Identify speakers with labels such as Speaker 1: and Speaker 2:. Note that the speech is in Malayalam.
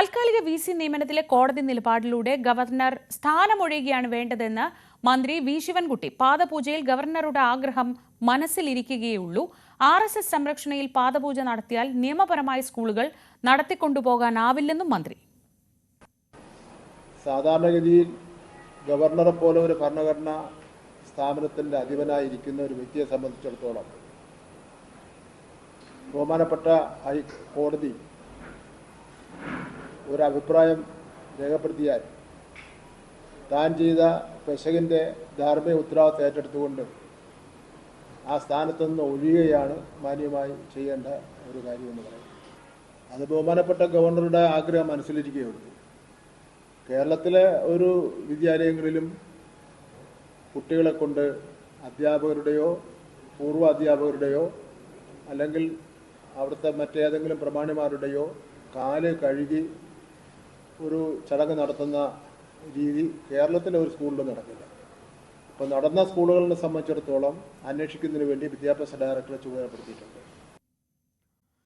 Speaker 1: താൽക്കാലിക വി സി നിയമനത്തിലെ കോടതി നിലപാടിലൂടെ ഗവർണർ സ്ഥാനമൊഴിയുകയാണ് വേണ്ടതെന്ന് മന്ത്രി വി ശിവൻകുട്ടി. പാദപൂജയിൽ ഗവർണറുടെ ആഗ്രഹം മനസ്സിലിരിക്കുകയുള്ളൂ ആർ എസ് എസ് സംരക്ഷണയിൽ പാദപൂജ നടത്തിയാൽ നിയമപരമായ സ്കൂളുകൾ നടത്തിക്കൊണ്ടുപോകാനാവില്ലെന്നും മന്ത്രി.
Speaker 2: സാധാരണഗതിയിൽ ഗവർണറെ പോലെ ഒരു ഭരണഘടനാ സ്ഥാപനത്തിന്റെ അധിപനായിരിക്കുന്ന ഒരു വ്യക്തിയെ സംബന്ധിച്ചിടത്തോളം ബഹുമാനപ്പെട്ട ഹൈക്കോടതി ഒരു അഭിപ്രായം രേഖപ്പെടുത്തിയാൽ താൻ ചെയ്ത പെശകിന്റെ ധാർമ്മിക ഉത്തരവാദിത്തം ഏറ്റെടുത്തുകൊണ്ട് ആ സ്ഥാനത്തു നിന്ന് ഒഴിയുകയാണ് മാന്യമായി ചെയ്യേണ്ട ഒരു കാര്യമെന്ന് പറയുന്നത് അത് ബഹുമാനപ്പെട്ട ഗവർണറുടെ ആഗ്രഹം മനസ്സിലിരിക്കുകയുള്ളൂ. കേരളത്തിലെ ഒരു വിദ്യാലയങ്ങളിലും കുട്ടികളെ കൊണ്ട് അധ്യാപകരുടെയോ പൂർവ അധ്യാപകരുടെയോ അല്ലെങ്കിൽ അവിടുത്തെ മറ്റേതെങ്കിലും പ്രമാണിമാരുടെയോ കാൽ കഴുകി ഒരു ചടങ്ങ് നടത്തുന്ന രീതി കേരളത്തിലെ ഒരു സ്കൂളിലും നടക്കില്ല. അപ്പോൾ നടന്ന സ്കൂളുകളെ സംബന്ധിച്ചിടത്തോളം അന്വേഷിക്കുന്നതിന് വേണ്ടി വിദ്യാഭ്യാസ ഡയറക്ടറെ ചുമതലപ്പെടുത്തിയിട്ടുണ്ട്.